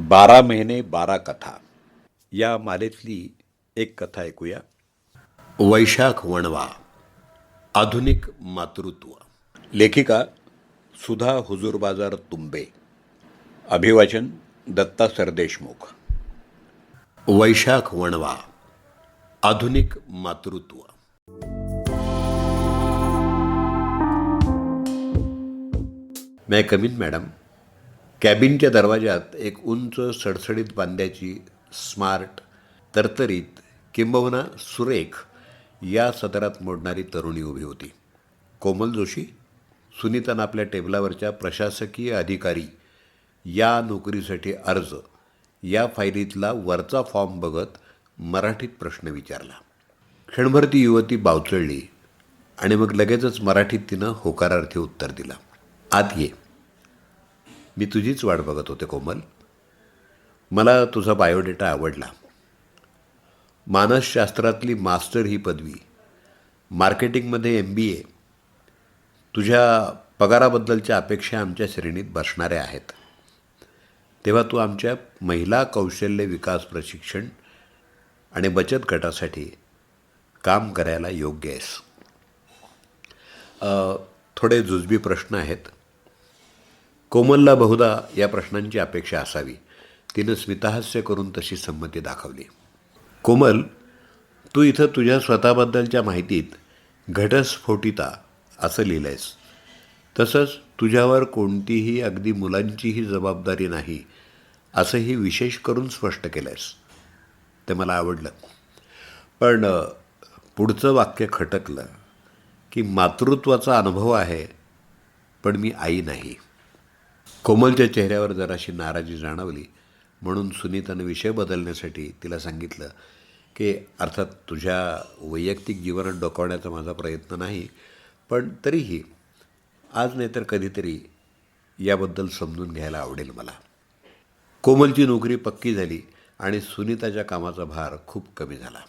बारा महिने बारा कथा. या मालेतली एक कथा ऐकूया. वैशाख वणवा आधुनिक मातृत्व. लेखिका सुधा हुजूरबाजार तुंबे. अभिवाचन दत्ता सरदेशमुख. वैशाख वणवा आधुनिक मातृत्व. मैं कमिन मॅडम. कॅबिनच्या दरवाजात एक उंच सडसडीत बांध्याची स्मार्ट तरतरीत किंबहुना सुरेख या सदरात मोडणारी तरुणी उभी होती. कोमल जोशी सुनीतानं आपल्या टेबलावरच्या प्रशासकीय अधिकारी या नोकरीसाठी अर्ज या फायलीतला वरचा फॉर्म बघत मराठीत प्रश्न विचारला. क्षणभर ती युवती बावचळली आणि मग लगेचच मराठीत तिनं होकारार्थी उत्तर दिलं. आत ये. मी तुझीच वाट बघत होते कोमल. मला तुझा बायोडेटा आवडला. मानसशास्त्रातली मास्टर ही पदवी. मार्केटिंगमध्ये एम बी ए तुझ्या पगाराबद्दलच्या अपेक्षा आमच्या श्रेणीत बसणाऱ्या आहेत. तेव्हा तू आमच्या महिला कौशल्य विकास प्रशिक्षण आणि बचत गटासाठी काम करायला योग्य आहेस. थोडे जुजबी प्रश्न आहेत. कोमलला बहुधा या प्रश्नांची अपेक्षा असावी. तिनं स्मितहास्य करून तशी संमती दाखवली. कोमल तू इथं तुझ्या स्वतःबद्दलच्या माहितीत घटस्फोटिता असं लिहिलं आहेस तसंच तुझ्यावर कोणतीही अगदी मुलांचीही जबाबदारी नाही असंही विशेष करून स्पष्ट केलं आहेस ते मला आवडलं. पण पुढचं वाक्य खटकलं की मातृत्वाचा अनुभव आहे पण मी आई नाही. कोमलच्या चेहऱ्यावर जराशी नाराजी जाणवली म्हणून सुनीतानं विषय बदलण्यासाठी तिला सांगितलं की अर्थात तुझ्या वैयक्तिक जीवनात डोकावण्याचा माझा प्रयत्न नाही पण तरीही आज नाहीतर कधीतरी याबद्दल समजून घ्यायला आवडेल मला. कोमलची नोकरी पक्की झाली आणि सुनीताच्या कामाचा भार खूप कमी झाला.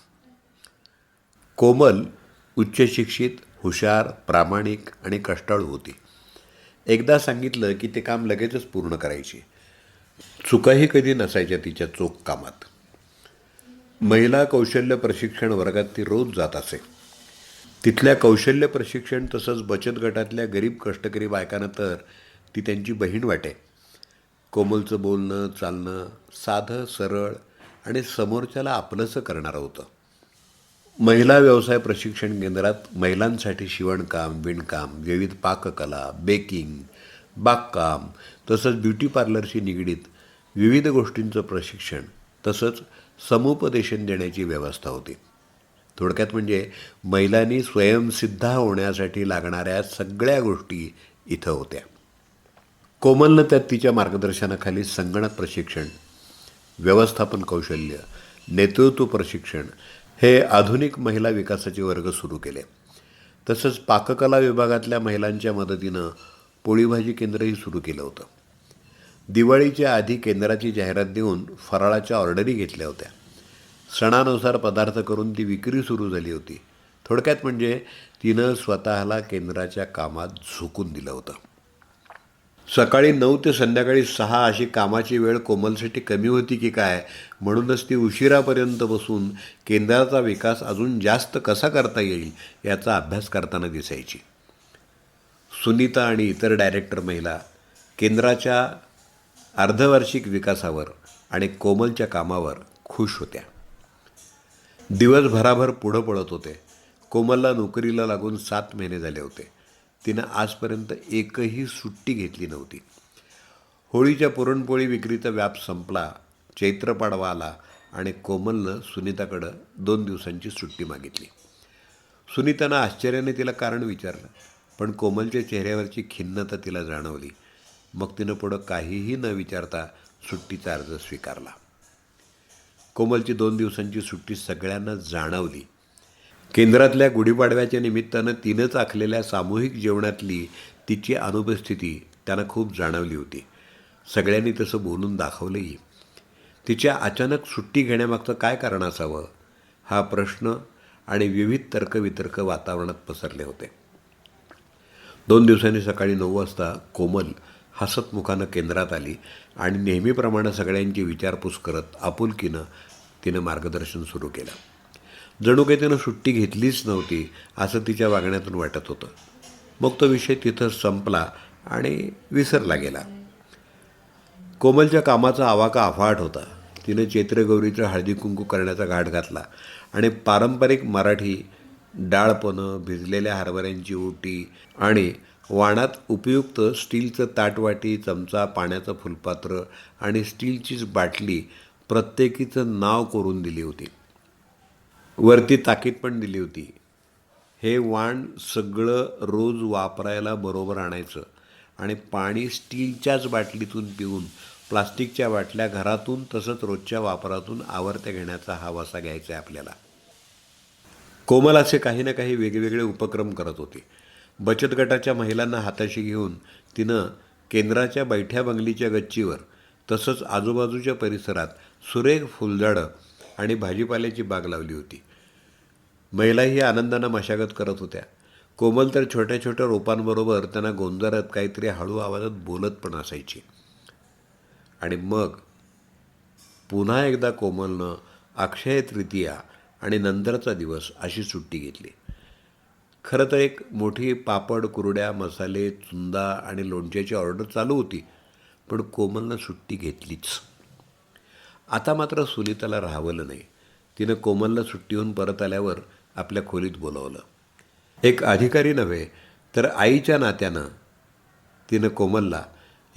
कोमल उच्चशिक्षित हुशार प्रामाणिक आणि कष्टाळू होती. एकदा सांगितलं की ते काम लगेचच पूर्ण करायची. चुकाही कधी नसायच्या तिच्या चोख कामात. महिला कौशल्य प्रशिक्षण वर्गात ती रोज जात असे. तिथल्या कौशल्य प्रशिक्षण तसंच बचत गटातल्या गरीब कष्टकरी बायकांना तर ती त्यांची बहीण वाटे. कोमलचं बोलणं चालणं साधं सरळ आणि समोरच्याला आपलंसं करणारं होतं. महिला व्यवसाय प्रशिक्षण केंद्रात महिलांसाठी शिवणकाम विणकाम विविध पाककला बेकिंग बागकाम तसंच ब्युटी पार्लरशी निगडीत विविध गोष्टींचं प्रशिक्षण तसंच समुपदेशन देण्याची व्यवस्था होती. थोडक्यात म्हणजे महिलांनी स्वयंसिद्धा होण्यासाठी लागणाऱ्या सगळ्या गोष्टी इथं होत्या. कोमलनं त्यात तिच्या मार्गदर्शनाखाली संगणक प्रशिक्षण व्यवस्थापन कौशल्य नेतृत्व प्रशिक्षण हे आधुनिक महिला विकासाचे वर्ग सुरू केले. तसंच पाककला विभागातल्या महिलांच्या मदतीनं पोळीभाजी केंद्रही सुरू केलं होतं. दिवाळीच्या आधी केंद्राची जाहिरात देऊन फराळाच्या ऑर्डरी घेतल्या होत्या. सणानुसार पदार्थ करून ती विक्री सुरू झाली होती. थोडक्यात म्हणजे तिनं स्वतःला केंद्राच्या कामात झोकून दिलं होतं. सकाळी नऊ ते संध्याकाळी सहा अशी कामाची वेळ कोमलसाठी कमी होती की काय? म्हणूनच ती उशिरापर्यंत बसून केंद्राचा विकास अजून जास्त कसा करता येईल याचा अभ्यास करताना दिसायची. सुनीता आणि इतर डायरेक्टर महिला केंद्राच्या अर्धवार्षिक विकासावर आणि कोमलच्या कामावर खुश होत्या. दिवसभराभर पुढं पडत होते. कोमलला नोकरीला लागून सात महिने झाले होते. तिनं आजपर्यंत एकही सुट्टी घेतली नव्हती. होळीच्या पुरणपोळी विक्रीचा व्याप संपला चैत्र पाडवा आला आणि कोमलनं सुनीताकडं दोन दिवसांची सुट्टी मागितली. सुनीतानं आश्चर्याने तिला कारण विचारलं पण कोमलच्या चेहऱ्यावरची खिन्नता तिला जाणवली. मग तिनं पुढं काहीही न विचारता सुट्टीचा अर्ज स्वीकारला. कोमलची दोन दिवसांची सुट्टी सगळ्यांना जाणवली. केंद्रातल्या गुढीपाडव्याच्या निमित्तानं तिनंच आखलेल्या सामूहिक जेवणातली तिची अनुपस्थिती त्यांना खूप जाणवली होती. सगळ्यांनी तसं बोलून दाखवलंही. तिच्या अचानक सुट्टी घेण्यामागचं काय कारण असावं? हा प्रश्न आणि विविध तर्कवितर्क वातावरणात पसरले होते. दोन दिवसांनी सकाळी नऊ वाजता कोमल हसतमुखानं केंद्रात आली आणि नेहमीप्रमाणे सगळ्यांची विचारपूस करत आपुलकीनं तिनं मार्गदर्शन सुरू केलं. जणू काही तिनं सुट्टी घेतलीच नव्हती असं तिच्या वागण्यातून वाटत होतं. मग तो विषय तिथं संपला आणि विसरला गेला. कोमलच्या कामाचा आवाका अफाट होता. तिनं चैत्रगौरीचं हळदी कुंकू करण्याचा घाट घातला आणि पारंपरिक मराठी डाळपणं भिजलेल्या हरभऱ्यांची ओटी आणि वाणात उपयुक्त स्टीलचं ताटवाटी चमचा पाण्याचं फुलपात्र आणि स्टीलचीच बाटली प्रत्येकीचं नाव करून दिली होती. वरती ताकीद पण दिली होती. हे वाण सगळं रोज वापरायला बरोबर आणायचं आणि पाणी स्टीलच्याच बाटलीतून पिऊन प्लास्टिकच्या बाटल्या घरातून तसंच रोजच्या वापरातून आवर्त्या घेण्याचा हा वसा घ्यायचा आहे आपल्याला. कोमल असे काही ना काही वेगवेगळे उपक्रम करत होते. बचत गटाच्या महिलांना हाताशी घेऊन तिनं केंद्राच्या बैठ्या बंगलीच्या गच्चीवर तसंच आजूबाजूच्या परिसरात सुरेख फुलझाडं आणि भाजीपाल्याची बाग लावली होती. महिलाही आनंदानं मशागत करत होत्या. कोमल तर छोट्या छोट्या रोपांबरोबर त्यांना गोंजारत काहीतरी हळू आवाजात बोलत पण असायची. आणि मग पुन्हा एकदा कोमलनं अक्षय तृतीया आणि नंतरचा दिवस अशी सुट्टी घेतली. खरं तर एक मोठी पापड कुरड्या मसाले चुंदा आणि लोणच्याची ऑर्डर चालू होती पण कोमलनं सुट्टी घेतलीच. आता मात्र सुनीताला राहावलं नाही. तिनं कोमलला सुट्टीहून परत आल्यावर आपल्या खोलीत बोलावलं. एक अधिकारी नव्हे तर आईच्या नात्यानं तिनं कोमलला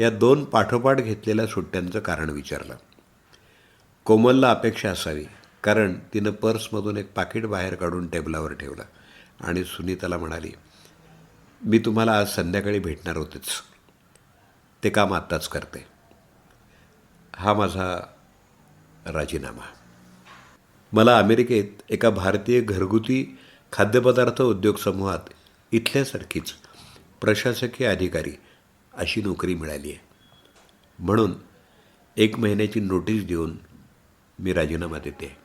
या दोन पाठोपाठ घेतलेल्या सुट्ट्यांचं कारण विचारलं. कोमलला अपेक्षा असावी कारण तिनं पर्समधून एक पाकिट बाहेर काढून टेबलावर ठेवलं आणि सुनीताला म्हणाली मी तुम्हाला आज संध्याकाळी भेटणार होतेच. ते काम आत्ताच करते. हा माझा राजीनामा. मला अमेरिकेत एका भारतीय घरगुती खाद्यपदार्थ उद्योग समूहात इथल्यासारखीच प्रशासकीय अधिकारी अशी नोकरी मिळाली आहे. म्हणून एक महिन्याची नोटीस देऊन मी राजीनामा देते.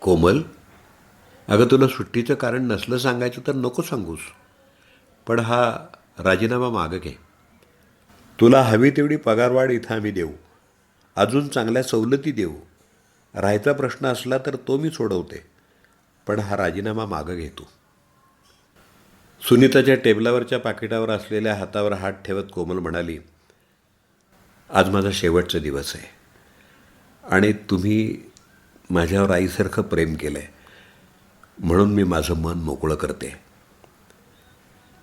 कोमल अगं तुला सुट्टीचं कारण नसलं सांगायचं तर नको सांगूस पण हा राजीनामा मागं घे. तुला हवी तेवढी पगारवाढ इथं आम्ही देऊ. अजून चांगल्या सवलती देऊ. राहायचा प्रश्न असला तर तो मी सोडवते पण हा राजीनामा मागं घेतो. सुनीताच्या टेबलावरच्या पाकिटावर असलेल्या हातावर हात ठेवत कोमल म्हणाली आज माझा शेवटचा दिवस आहे आणि तुम्ही माझ्यावर आईसारखं प्रेम केलं आहे म्हणून मी माझं मन मोकळं करते.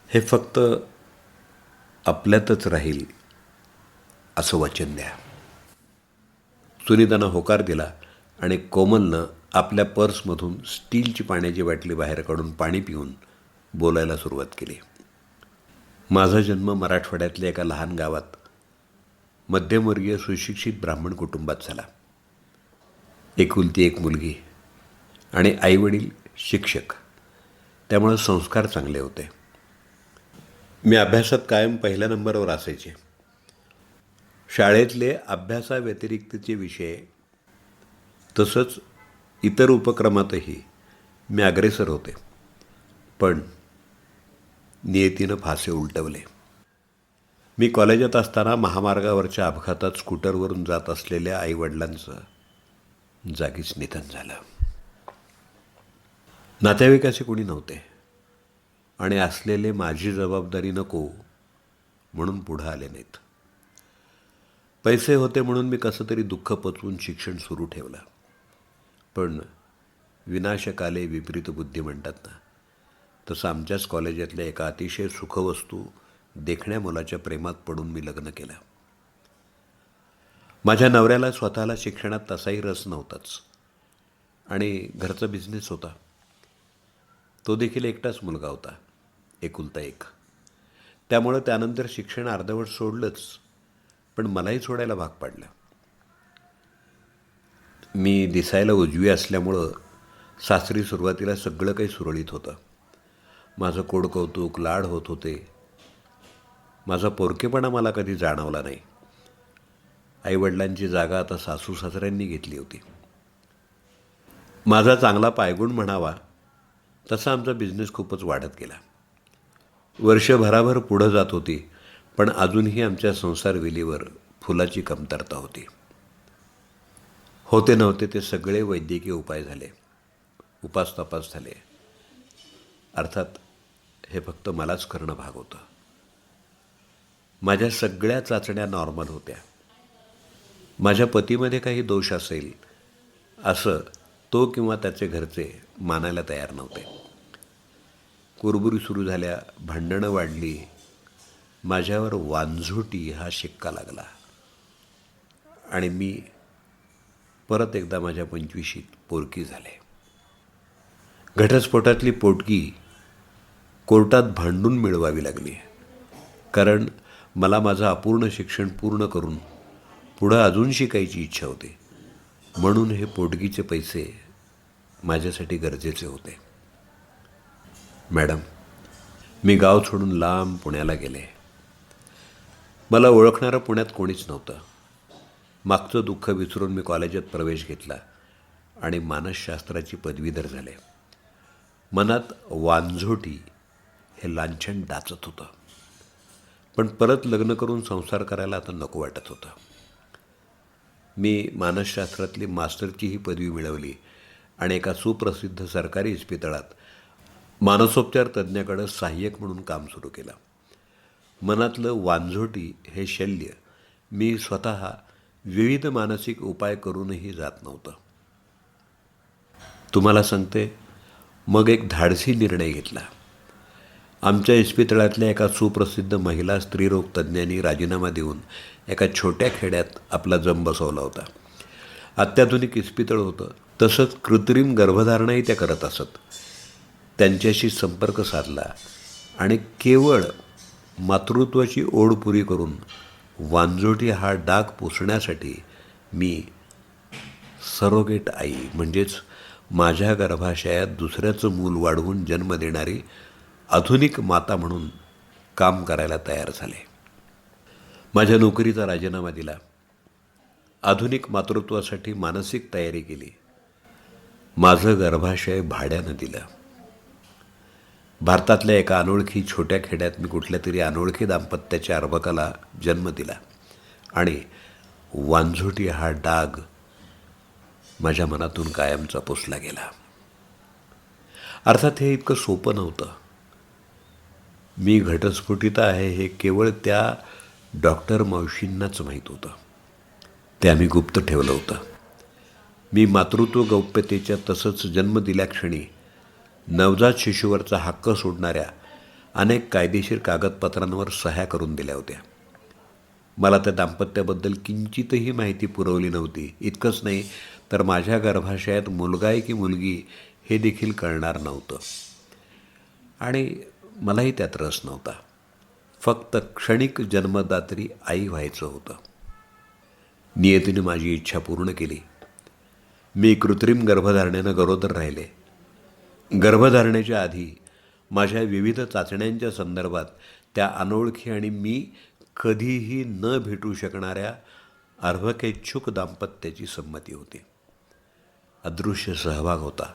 हे फक्त आपल्यातच राहील असं वचन द्या. सुनीतानं होकार दिला आणि कोमलनं आपल्या पर्समधून स्टीलची पाण्याची बाटली बाहेर काढून पाणी पिऊन बोलायला सुरुवात केली. माझा जन्म मराठवाड्यातल्या एका लहान गावात मध्यमवर्गीय सुशिक्षित ब्राह्मण कुटुंबात झाला. एकुलती एक मुलगी आणि आईवडील शिक्षक. त्यामुळं संस्कार चांगले होते. मी अभ्यासात कायम पहिल्या नंबरवर असायचे. शाळेतले अभ्यासाव्यतिरिक्तचे विषय तसंच इतर उपक्रमातही मी अग्रेसर होते. पण नियतीनं फासे उलटवले. मी कॉलेजात असताना महामार्गावरच्या अपघातात स्कूटरवरून जात असलेल्या आईवडिलांचं जागीच निधन झालं. नातेवाईक असे कोणी नव्हते आणि असलेले माझी जबाबदारी नको म्हणून पुढं आले नाहीत. पैसे होते म्हणून मी कसं तरी दुःख पचवून शिक्षण सुरू ठेवलं. पण विनाशकाले विपरीत बुद्धी म्हणतात ना. तसं आमच्याच कॉलेजातल्या एका अतिशय सुखवस्तू देखण्या मुलाच्या प्रेमात पडून मी लग्न केलं. माझ्या नवऱ्याला स्वतःला शिक्षणात तसाही रस नव्हताच. आणि घरचा बिझनेस होता. तो देखील एकटाच मुलगा होता एकुलता एक. त्यामुळं त्यानंतर शिक्षण अर्धवट सोडलंच पण मलाही सोडायला भाग पाडलं. मी दिसायला उजवी असल्यामुळं सासरी सुरुवातीला सगळं काही सुरळीत होतं. माझं कोड कौतुक लाड होत होते. माझा पोरकेपणा मला कधी जाणवला नाही. आईवडिलांची जागा आता सासू सासऱ्यांनी घेतली होती. माझा चांगला पायगुण म्हणावा तसा आमचा बिझनेस खूपच वाढत गेला. वर्षभराभर पुढं जात होती पण अजूनही आमच्या संसार विलीवर फुलाची कमतरता होती. होते नव्हते ते सगळे वैद्यकीय उपाय झाले. उपास तपास झाले. अर्थात हे फक्त मलाच करणं भाग होतं. माझ्या सगळ्या चाचण्या नॉर्मल होत्या. माझ्या पतीमध्ये काही दोष असेल असं तो किंवा त्याचे घरचे मानायला तयार नव्हते. कुरबुरी सुरू झाल्या भांडणं वाढली. माझ्यावर वांझोटी हा शिक्का लागला. आणि मी परत एकदा माझ्या पंचवीशीत पोरकी झाले. घटस्फोटातली पोटगी कोर्टात भांडून मिळवावी लागली. कारण मला माझं अपूर्ण शिक्षण पूर्ण करून पुढं अजून शिकायची इच्छा होती. म्हणून हे पोटगीचे पैसे माझ्यासाठी गरजेचे होते. मॅडम मी गाव सोडून लांब पुण्याला गेले. मला ओळखणारं पुण्यात कोणीच नव्हतं. मागचं दुःख विसरून मी कॉलेजात प्रवेश घेतला आणि मानसशास्त्राची पदवीधर झाले. मनात वांझोटी हे लांछन डाचत होतं. पण परत लग्न करून संसार करायला आता नको वाटत होतं. मी मानसशास्त्रातली मास्टरची ही पदवी मिळवली आणि एका सुप्रसिद्ध सरकारी इस्पितळात मानसोपचार तज्ज्ञाकडं सहाय्यक म्हणून काम सुरू केलं. मनातलं वांझोटी हे शल्य मी स्वतः विविध मानसिक उपाय करूनही जात नव्हतं. तुम्हाला सांगते मग एक धाडसी निर्णय घेतला. आमच्या इस्पितळातल्या एका सुप्रसिद्ध महिला स्त्रीरोग तज्ज्ञांनी राजीनामा देऊन एका छोट्या खेड्यात आपला जम बसवला होता. अत्याधुनिक इस्पितळ होतं तसंच कृत्रिम गर्भधारणाही त्या करत असत. त्यांच्याशी संपर्क साधला आणि केवळ मातृत्वाची ओढ पुरी करून वांजोटी हा डाग पुसण्यासाठी मी सरोगेट आई म्हणजेच माझ्या गर्भाशयात दुसऱ्याचं मूल वाढवून जन्म देणारी आधुनिक माता म्हणून काम करायला तयार झाले. माझ्या नोकरीचा राजीनामा दिला. आधुनिक मातृत्वासाठी मानसिक तयारी केली. माझं गर्भाशय भाड्यानं दिलं. भारतातल्या एका अनोळखी छोट्या खेड्यात मी कुठल्या तरी अनोळखी दाम्पत्याच्या अर्भकाला जन्म दिला. आणि वांझोटी हा डाग माझ्या मनातून कायमचा पुसला गेला. अर्थात हे इतकं सोपं नव्हतं. मी घटस्फोटित आहे हे केवळ त्या डॉक्टर मावशींनाच माहीत होतं. ते आम्ही गुप्त ठेवलं होतं. मी मातृत्व गौप्यतेच्या तसंच जन्म दिल्याक्षणी नवजात शिशूवरचा हक्क सोडणाऱ्या अनेक कायदेशीर कागदपत्रांवर सह्या करून दिल्या होत्या. मला त्या दाम्पत्याबद्दल किंचितही माहिती पुरवली नव्हती. इतकंच नाही तर माझ्या गर्भाशयात मुलगा आहे की मुलगी हे देखील कळणार नव्हतं. आणि मलाही त्यात रस नव्हता. फक्त क्षणिक जन्मदात्री आई व्हायचं होतं. नियतीने माझी इच्छा पूर्ण केली. मी कृत्रिम गर्भधारणेनं गरोदर राहिले. गर्भधारणेच्या आधी माझ्या विविध चाचण्यांच्या संदर्भात त्या अनोळखी आणि मी कधीही न भेटू शकणाऱ्या अर्भकेच्छुक दाम्पत्याची संमती होती. अदृश्य सहभाग होता.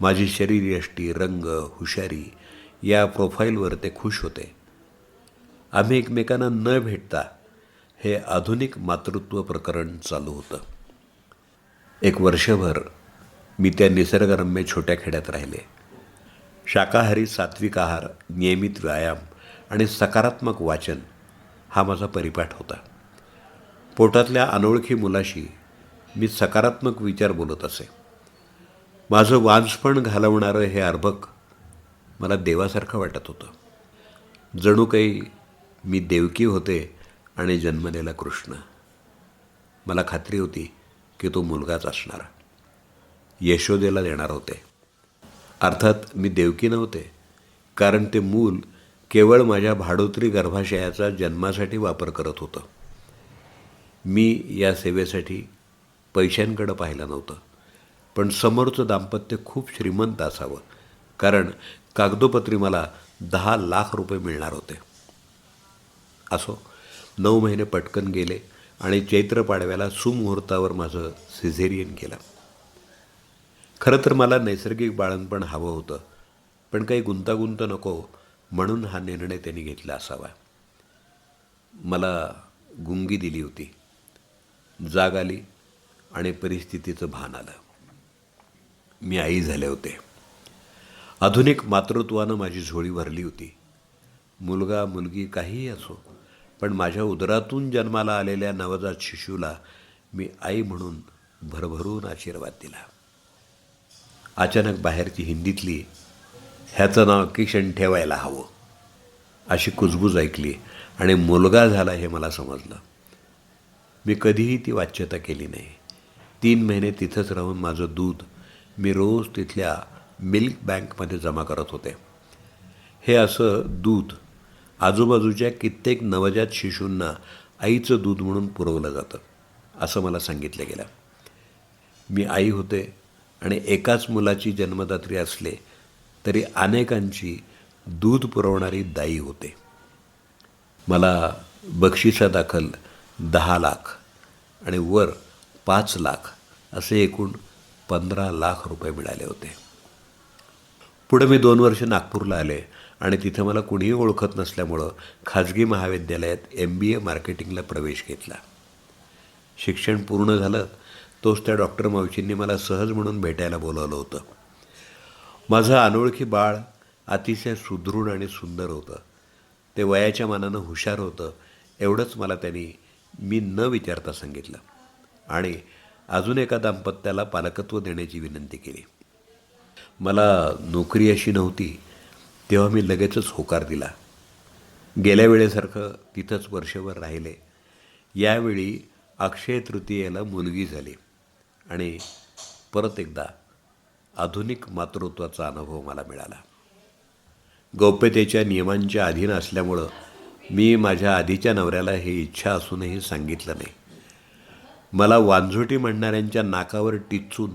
माझी शरीरयष्टी रंग हुशारी या प्रोफाईलवर ते खुश होते. आम्ही एकमेकांना न भेटता हे आधुनिक मातृत्व प्रकरण चालू होतं. एक वर्षभर मी त्या निसर्गरम्य छोट्या खेड्यात राहिले. शाकाहारी सात्विक आहार नियमित व्यायाम आणि सकारात्मक वाचन हा माझा परिपाठ होता. पोटातल्या अनोळखी मुलाशी मी सकारात्मक विचार बोलत असे. माझं वांजपण घालवणारं हे अर्भक मला देवासारखं वाटत होतं. जणू काही मी देवकी होते आणि जन्मलेला कृष्ण. मला खात्री होती की तो मुलगाच असणार. यशोदेला देणार होते. अर्थात मी देवकी नव्हते कारण ते मूल केवळ माझ्या भाडोत्री गर्भाशयाचा जन्मासाठी वापर करत होतं. मी या सेवेसाठी पैशांकडं पाहिलं नव्हतं पण समोरचं दाम्पत्य खूप श्रीमंत असावं कारण कागदोपत्री मला दहा लाख रुपये मिळणार होते. असो नऊ महिने पटकन गेले आणि चैत्र पाडव्याला सुमुहूर्तावर माझं सिझेरियन केलं. खरं तर मला नैसर्गिक बाळणपण हवं होतं. पण काही गुंतागुंत नको म्हणून हा निर्णय त्यांनी घेतला असावा. मला गुंगी दिली होती. जाग आली आणि परिस्थितीचं भान आलं. मी आई झाले होते. आधुनिक मातृत्वानं माझी झोळी भरली होती. मुलगा मुलगी काहीही असो पण माझ्या उदरातून जन्माला आलेल्या नवजात शिशूला मी आई म्हणून भरभरून आशीर्वाद दिला. अचानक बाहेरची हिंदीतली ह्याचं नाव किशन ठेवायला हवं. अशी कुजबूज ऐकली आणि मुलगा झाला हे मला समजलं. मी कधीही ती वाच्यता केली नाही. तीन महिने तिथंच राहून माझं दूध मी रोज तिथल्या मिल्क बँकमध्ये जमा करत होते. हे असं दूध आजूबाजूच्या कित्येक नवजात शिशूंना आईचं दूध म्हणून पुरवलं जातं असं मला सांगितलं गेलं. मी आई होते आणि एकाच मुलाची जन्मदात्री असले तरी अनेकांची दूध पुरवणारी दाई होते. मला बक्षिसादाखल दहा लाख आणि वर पाच लाख असे एकूण पंधरा लाख रुपये मिळाले होते. पुढे मी दोन वर्ष नागपूरला आले आणि तिथं मला कुणीही ओळखत नसल्यामुळं खाजगी महाविद्यालयात एम बी ए मार्केटिंगला प्रवेश घेतला. शिक्षण पूर्ण झालं तोच त्या डॉक्टर मावशींनी मला सहज म्हणून भेटायला बोलावलं होतं. माझं अनोळखी बाळ अतिशय सुदृढ आणि सुंदर होतं. ते वयाच्या मानानं हुशार होतं एवढंच मला त्यांनी मी न विचारता सांगितलं. आणि अजून एका दाम्पत्याला पालकत्व देण्याची विनंती केली. मला नोकरी अशी नव्हती तेव्हा मी लगेचच होकार दिला. गेल्या वेळेसारखं तिथंच वर्षभर राहिले. यावेळी अक्षय तृतीयेला मुलगी झाली. आणि परत एकदा आधुनिक मातृत्वाचा अनुभव मला मिळाला. गौप्यतेच्या नियमांच्या अधीन असल्यामुळं मी माझ्या आधीच्या नवऱ्याला ही इच्छा असूनही सांगितलं नाही. मला वांझोटी म्हणणाऱ्यांच्या नाकावर टिचून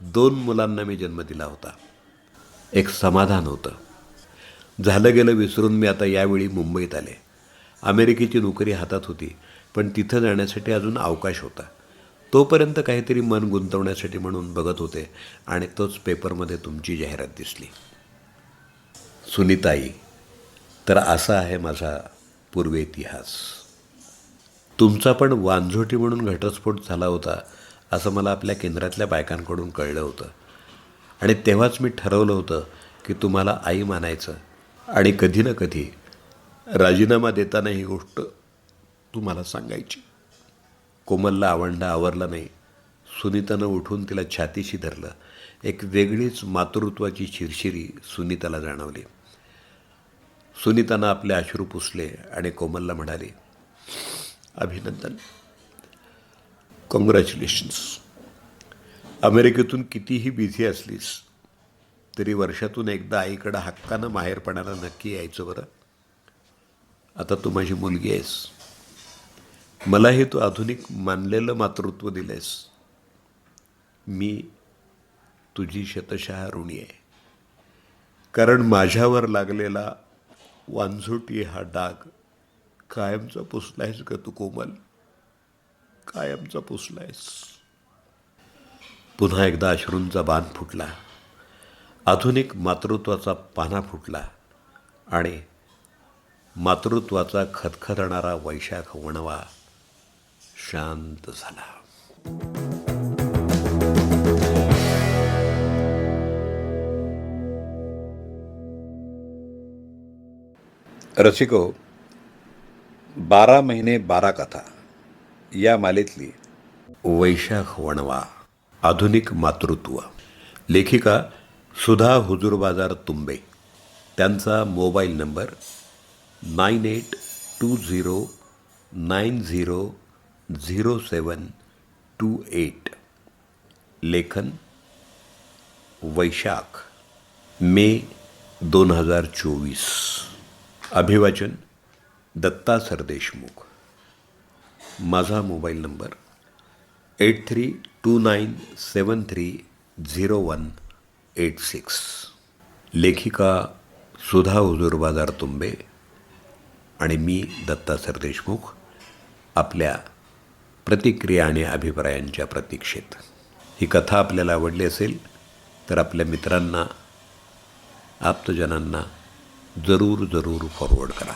दोन मुलांना मी जन्म दिला होता. एक समाधान होतं. झालं गेलं विसरून मी आता यावेळी मुंबईत आले. अमेरिकेची नोकरी हातात होती पण तिथं जाण्यासाठी अजून अवकाश होता. तोपर्यंत काहीतरी मन गुंतवण्यासाठी म्हणून बघत होते आणि तोच पेपरमध्ये तुमची जाहिरात दिसली. सुनीताई तर असा आहे माझा पूर्व इतिहास. तुमचा पण वांझोटी म्हणून घटस्फोट झाला होता असं मला आपल्या केंद्रातल्या बायकांकडून कळलं होतं. आणि तेव्हाच मी ठरवलं होतं की तुम्हाला आई मानायचं आणि कधी ना कधी राजीनामा देताना ही गोष्ट तुम्हाला सांगायची. कोमलला आवंडा आवरला नाही. सुनीतानं उठून तिला छातीशी धरलं. एक वेगळीच मातृत्वाची शिरशिरी सुनीताला जाणवली. सुनीतानं आपले अश्रू पुसले आणि कोमलला म्हणाले अभिनंदन. कॉंग्रॅच्युलेशन्स अमेरिकेतून कितीही बिझी असलीस तरी वर्षातून एकदा आईकडं हक्कानं माहेरपणाला नक्की यायचं बरं. आता तू माझी मुलगी आहेस. मलाही तू आधुनिक मानलेलं मातृत्व दिलेस मी तुझी शतशः ऋणी आहे. कारण माझ्यावर लागलेला वांझोटी हा डाग कायमचा पुसलायस का तू कोमल? कायमचा पुसलायस. पुन्हा एकदा अश्रूंचा बाण फुटला. आधुनिक मातृत्वाचा पाना फुटला आणि मातृत्वाचा खतखतणारा वैशाख वणवा शांत झाला रसिको बारा महिने बारा कथा या मालेतली वैशाख वणवा आधुनिक मातृत्व. लेखिका सुधा हुजूरबाजार तुंबे. त्यांचा mobile number nine eight two zero nine zero zero seven two eight लेखन वैशाख मे दोन हजार चोवीस. अभिवाचन दत्ता सरदेशमुख माझा mobile number eight three two nine seven three zero one eight six. लेखिका सुधा हुजूर बाजार तुंबे आणि मी दत्ता सरदेशमुख आपल्या प्रतिक्रिया आणि अभिप्रायांच्या प्रतीक्षेत. ही कथा आपल्याला आवडली असेल तर आपल्या मित्रांना आप्तजनांना जरूर जरूर फॉरवर्ड करा.